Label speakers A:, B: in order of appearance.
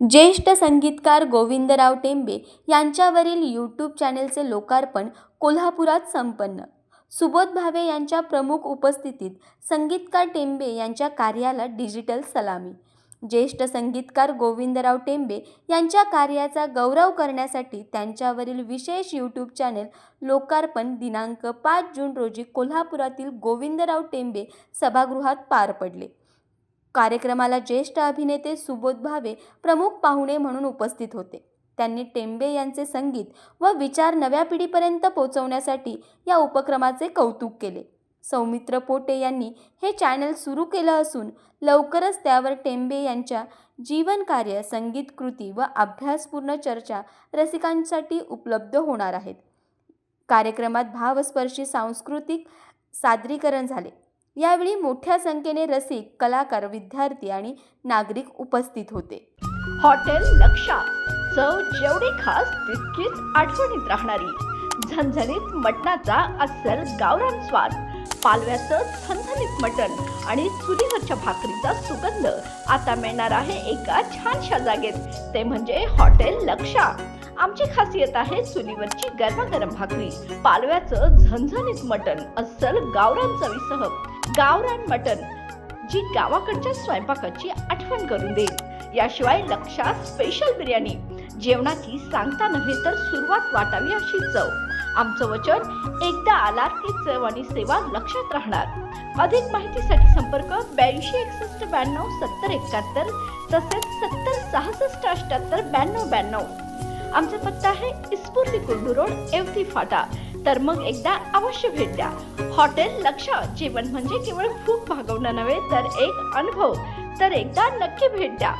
A: ज्येष्ठ संगीतकार गोविंदराव टेंबे यांच्यावरील यूट्यूब चॅनेलचे लोकार्पण कोल्हापुरात संपन्न. सुबोध भावे यांच्या प्रमुख उपस्थितीत संगीतकार टेंबे यांच्या कार्याला डिजिटल सलामी. ज्येष्ठ संगीतकार गोविंदराव टेंबे यांच्या कार्याचा गौरव करण्यासाठी त्यांच्यावरील विशेष यूट्यूब चॅनेल लोकार्पण दिनांक पाच जून रोजी कोल्हापुरातील गोविंदराव टेंबे सभागृहात पार पडले. कार्यक्रमाला ज्येष्ठ अभिनेते सुबोध भावे प्रमुख पाहुणे म्हणून उपस्थित होते. त्यांनी टेंबे यांचे संगीत व विचार नव्या पिढीपर्यंत पोहोचवण्यासाठी या उपक्रमाचे कौतुक केले. सौमित्र पोटे यांनी हे चॅनल सुरू केलं असून लवकरच त्यावर टेंबे यांच्या जीवनकार्य संगीत कृती व अभ्यासपूर्ण चर्चा रसिकांसाठी उपलब्ध होणार आहेत. कार्यक्रमात भावस्पर्शी सांस्कृतिक सादरीकरण झाले. यावेळी मोठ्या संख्येने रसिक कलाकार विद्यार्थी आणि नागरिक उपस्थित होते.
B: हॉटेल लक्षा चव जेवढी खास तितकीच आठवणीत राहणारी. झणझणीत मटणाचा अस्सल गावरान स्वाद. पालव्याचं झणझणीत मटण आणि चुलीवरच्या भाकरीचा सुगंध. आता मिळणार आहे एका छानशा जागेत. ते म्हणजे हॉटेल लक्षा. आमची खासियत आहे चुलीवरची गरमागरम भाकरी. पालव्याचं झणझणीत मटण अस्सल गावरान चवीसह. गावरान मटण जी गावाकडच्या स्वयंपाकाची आठवण करून देईल. याशिवाय लक्षात स्पेशल बिर्याणी. जेवणाची सांगता नव्हे तर सुरुवात वाटावी अशी चव. आमचं वचन एकदा आलात की चव आणि सेवा लक्षात राहणार. अधिक माहितीसाठी संपर्क ब्याऐंशी एकसष्ट ब्याण्णव सत्तर एकाहत्तर तसेच सत्तर सहासष्ट अठ्याहत्तर ब्याण्णव ब्याण्णव. आमचा पत्ता आहे इस्फूर्ती कुर्डू रोड एवती फाटा. तर मग एकदा अवश्य भेट द्या. हॉटेल लक्ष जेवण म्हणजे केवळ भूक भागवणं नव्हे तर एक अनुभव. तर एकदा नक्की भेट द्या.